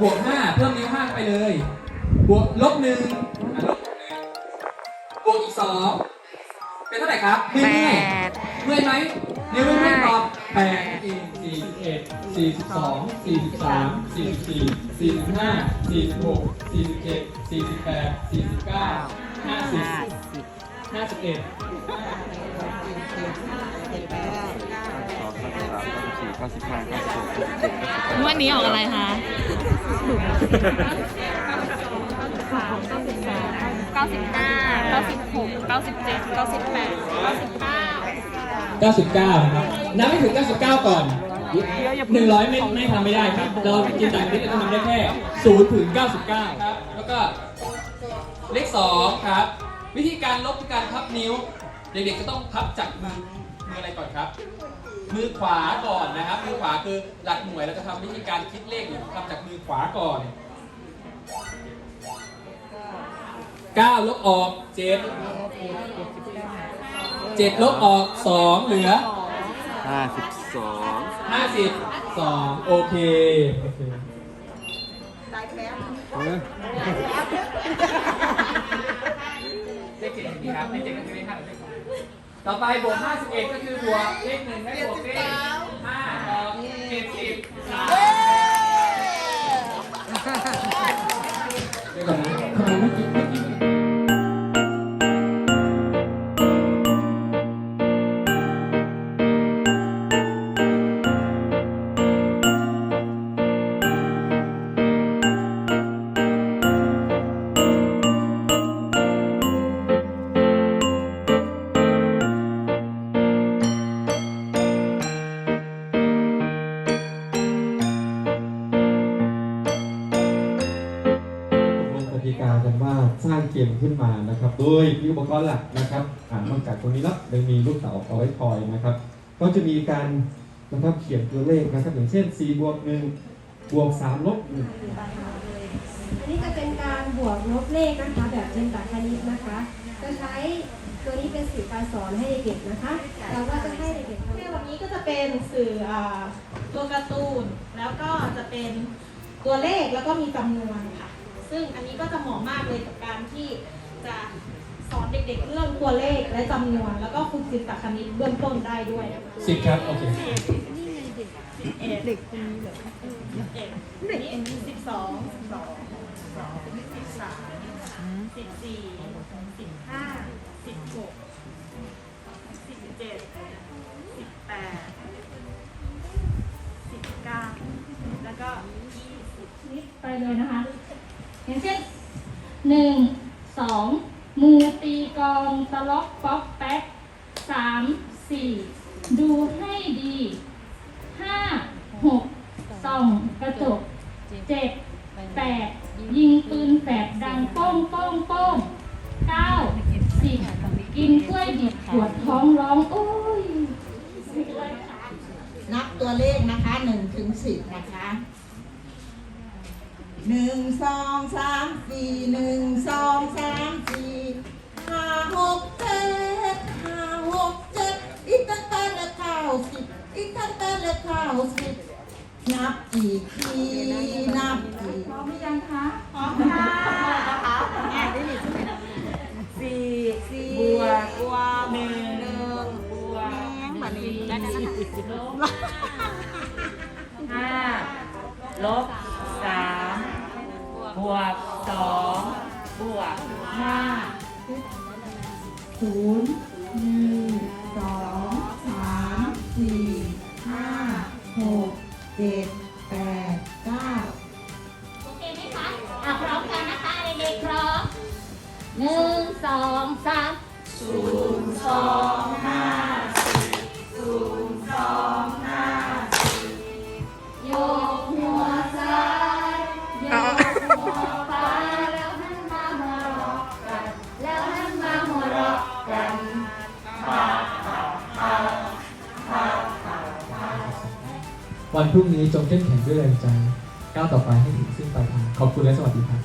บวกห้าเพิ่มนิ้วห้าไปเลย บวกลบหนึ่งอะลบหนึ่งบวกอีกสองเป็นเท่าไหร่ครับเมื่อยแปเมื่อยดเมื่อยไหมนิ้วไม่เมื่อยตอบแปดสี่สี่สิบเอ็ดสี่สิบสองสี่สิบสามสี่สิบสี่สี่สิบห้าสี่สิบหกสี่สิบเจ็ดสี่สิบแปดสี่สิบเก้าห้าสิบห้าสิบห้าสิบเอ็ดเก้าสิบห้าเก้าสิบหกเก้าสิบเจ็ดงวดนี้ออกอะไรคะ เก้าสิบห้าเก้าสิบหกเก้าสิบเจ็ดเก้าสิบแปดเก้าสิบเก้าเก้าสิบเก้าครับนับไม่ถึงเก้าสิบเก้าก่อนหนึ่งร้อยไม่ไม่ทำไม่ได้ครับ เราจินตนาการเราทำได้แค่ศูนย์ถึงเก้าสิบเก้าครับ แล้วก็เลขสองครับ วิธีการลบคือการพับนิ้ว เด็กๆจะต้องพับจากมือมืออะไรก่อนครับ มือขวาก่อนนะครับ มือขวาคือหลักหน่วยเราจะทำวิธีการคิดเลขอยู่ทำจากมือขวาก่อนเก้าลบออกเจ็ดเจ็ดลบออกสองเหลือ ห้าสิบสองห้าสิบสองโอเคโอเค เออเลขเจ็ดดีครับเลขเจ็ดก็คือเลขห้ากับเลขสอง ต่อไปบวกห้าสิบเอ็ดก็คือบวกเลขหนึ่งให้บวกเลข สร้างเกมขึ้นมานะครับ โดยมีอุปกรณ์หลักนะครับอ่านอกจากตรงนี้แล้วยังมีลูกเต๋าเอาไว้คอยนะครับ ก็จะมีการนะครับเขียนตัวเลขนะครับ อย่างเช่น4บวก1บวก3ลบ1อันนี้จะเป็นการบวกลบเลขนะคะ แบบจินตคณิตนะคะ จะใช้ตัวนี้เป็นสื่อการสอนให้เด็กๆนะคะ เราก็จะให้เด็กๆทำวันนี้ก็จะเป็นสื่อตัวการ์ตูน แล้วก็จะเป็นตัวเลขแล้วก็มีจำนวนค่ะะเหมาะมากเลยกับการที่จะสอนเด็กๆเรื่องตัวเลขและจำนวน แล้วก็ฝึกจินตคณิตเบื้องต้นได้ด้วยนะคะสิบครับโอเคเด็กคนนี้เหรอเอ็ดเด็กสิบสองสิบสองสิบสามสิบสี่สิบห้าสิบหกสิบเจ็ดสิบแปดสิบเก้าแล้วก็ยี่สิบนิดไปเลยนะคะอย่างเช่น หนึ่งสองมูตีกองตะล็อกป๊อกแป๊กสามสี่ดูให้ดีห้าหกส่องกระจกเจ็ดแปดยิงปืนแฝดดังโป้งโป้งโป้งเก้าสิบกินกล้วยดิบปวดท้องร้องโอ้ยนับตัวเลขนะคะหนึ่งถึงสิบนะคะ หนึ่งสองสามสี่หนึ่งสองสามสี่ห้าหกเจ็ดห้าหกเจ็ดอีกตั้งแต่ละเก้าสิบอีกตั้งแต่ละเก้าสิบนับอีกทีนับอีกพร้อมหรือยังคะพร้อมค่ะนะคะแง่ได้หนึ่งสี่สี่บวกบวกหนึ่งหนึ่งบวกแบบนี้ห้าลบสามบ วกสองบวกห้าศูนย์หนึ่งสองสามสี่ห้าหกเจ็ดแปดเก้าโอเคไหมคะอะพร้อมกันนะคะเด็กๆพร้อมหนึ่งสองสามโย วันพรุ่งนี้จงเข้มแข็งด้วยแรงใจก้าวต่อไปให้ถึงซึ่งปลายทางขอบคุณและสวัสดีครับ